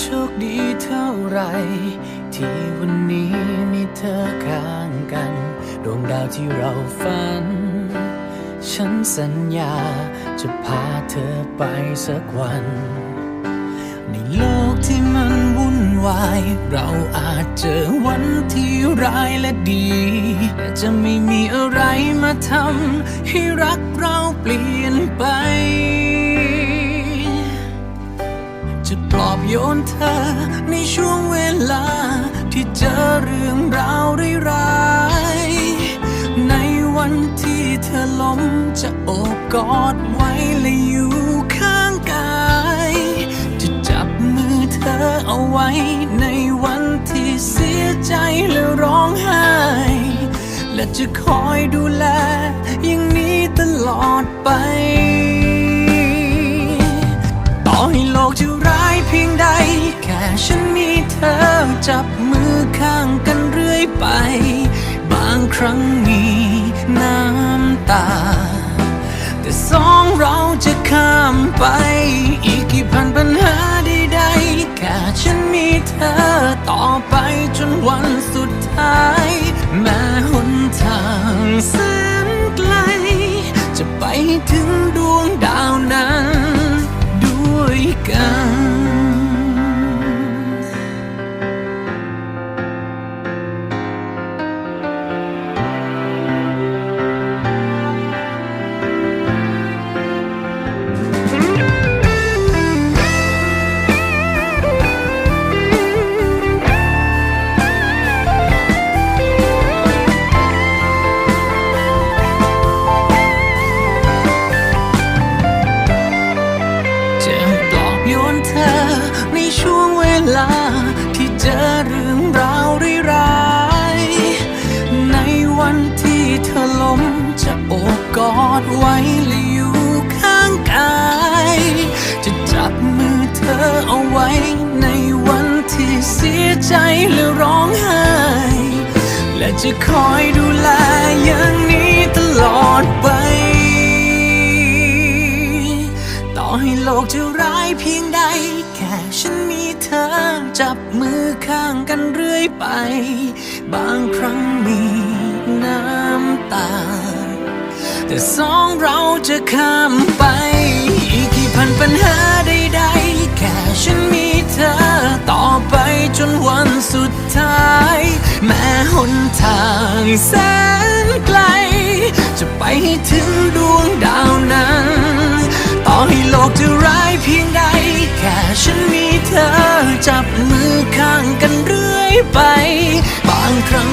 โชคดีเท่าไร ที่วันนี้มีเธอข้างกัน ดวงดาวที่เราฝัน ฉันสัญญาจะพาเธอไปสักวัน ในโลกที่มันวุ่นวาย เราอาจเจอวันที่ร้ายและดี แต่จะไม่มีอะไรมาทำให้รักเราเปลี่ยนไป เธอ ในช่วงเวลา ที่เจอเรื่องราวร้ายๆในวันที่เธอล้มจะโอบกอดไว้และอยู่ข้างกาย จะจับมือเธอเอาไว้ ในวันที่เสียใจและร้องไห้ และจะคอยดูแล อย่างนี้ตลอดไป ต่อให้โลกจะ ฉันมีเธอจับมือข้างกันเรื่อยไป บางครั้งมีน้ำตา แต่สองเราจะข้ามไป อีกกี่พันปัญหาใดๆแค่ฉันมีเธอต่อไปจนวันสุดท้าย แม้หนทางแสนไกล จะไปถึงดวงดาวนั้น ด้วยกัน ลา ที่เจอเรื่องราวร้ายๆในวันที่เธอล้มจะโอบกอดไว้และอยู่ข้างกาย จะจับมือเธอเอาไว้ในวันที่เสียใจและร้องไห้ และจะคอยดูแลอย่างนี้ตลอดไป ต่อให้โลกจะ เธอจับมือข้างกันเรื่อยไป บางครั้งมีน้ำตา แต่สองเราจะข้ามไป อีกกี่พันปัญหาใดๆ แค่ฉันมีเธอ ต่อไปจนวันสุดท้าย แม้หนทางแสนไกล จะไปให้ถึงดวงดาวนั้น จับมือข้างกันเรื่อยไป บางครั้ง